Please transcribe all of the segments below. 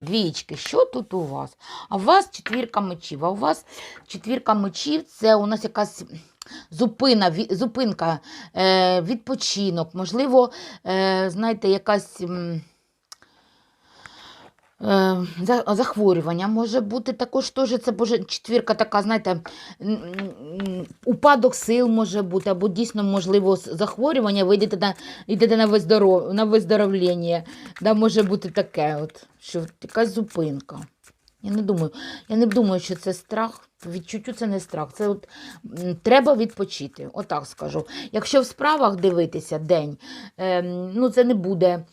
Двічки, що тут у вас? А у вас четвірка мечів. А у вас четвірка мечів це у нас якась зупина, зупинка, е, відпочинок, можливо, е, знаєте, якась. Е, за- захворювання може бути також теж це боже, четвірка така, знаєте, упадок сил може бути, або дійсно, можливо, захворювання, ви йдете на, йдете на, виздоров, на виздоровлення. Да, може бути таке, от, що якась зупинка. Я не думаю, я не думаю, що це страх. Відчуттю це не страх. Це от, треба відпочити. Отак скажу. Якщо в справах дивитися день, ем, ну це не буде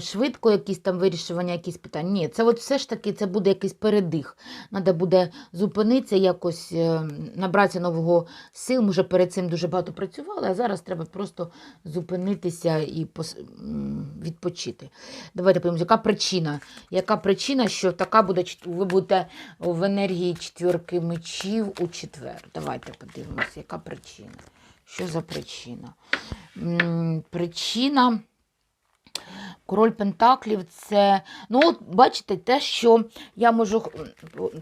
швидко якісь там вирішування, якісь питання. Ні, це от все ж таки це буде якийсь передих. Треба буде зупинитися, якось е, набратися нового сил. Може, перед цим дуже багато працювали, а зараз треба просто зупинитися і відпочити. Давайте подивимося, яка причина? Яка причина, що така буде ви будете в енергії четвірки мечів у четвер? Давайте подивимося, яка причина. Що за причина? Причина. Король Пентаклів це, ну, от бачите, те, що я можу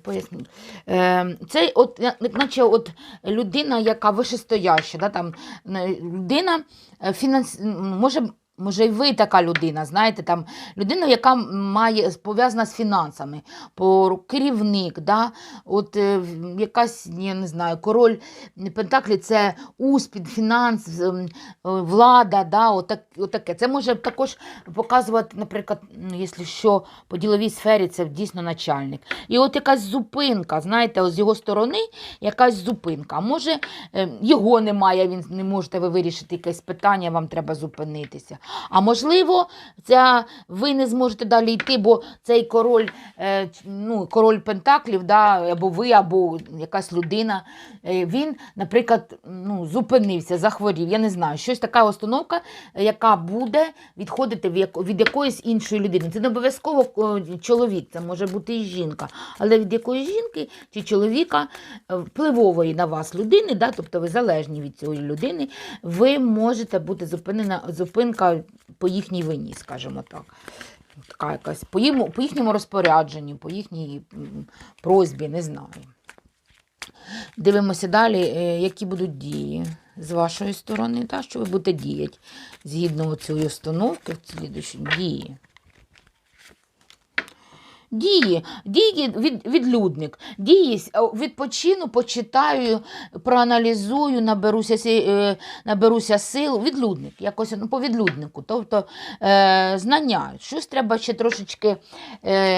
пояснити. Е, це от, наче от людина, яка вишестояща, да, там, е, людина е, фінанс... може, може, і ви така людина, знаєте, там, людина, яка має пов'язана з фінансами, керівник, да, от, е, якась, я не знаю, король Пентаклі це успіх, фінанс, е, влада, да, отак, отаке. Це може також показувати, наприклад, якщо що, по діловій сфері це дійсно начальник. І от якась зупинка, знаєте, з його сторони якась зупинка. Може, е, його немає, він не можете ви вирішити якесь питання, вам треба зупинитися. А можливо, ця, ви не зможете далі йти, бо цей король, е, ну, король Пентаклів, да, або ви, або якась людина, е, він, наприклад, ну, зупинився, захворів. Я не знаю, щось така установка, е, яка буде відходити від якоїсь іншої людини. Це не обов'язково чоловік, це може бути і жінка. Але від якоїсь жінки чи чоловіка е, впливової на вас людини, да, тобто ви залежні від цієї людини, ви можете бути зупинена зупинка по їхній вині, скажімо так. Така якась по, їм, по їхньому розпорядженню, по їхній просьбі, не знаю. Дивимося далі, е, які будуть дії з вашої сторони, та, що ви будете діяти згідно цієї установки в дії. Дії, дії від, відлюдник, дії відпочину, почитаю, проаналізую, наберуся, е, наберуся сил. Відлюдник, якось ну, по відлюднику. Тобто е, знання. Щось треба ще трошечки е,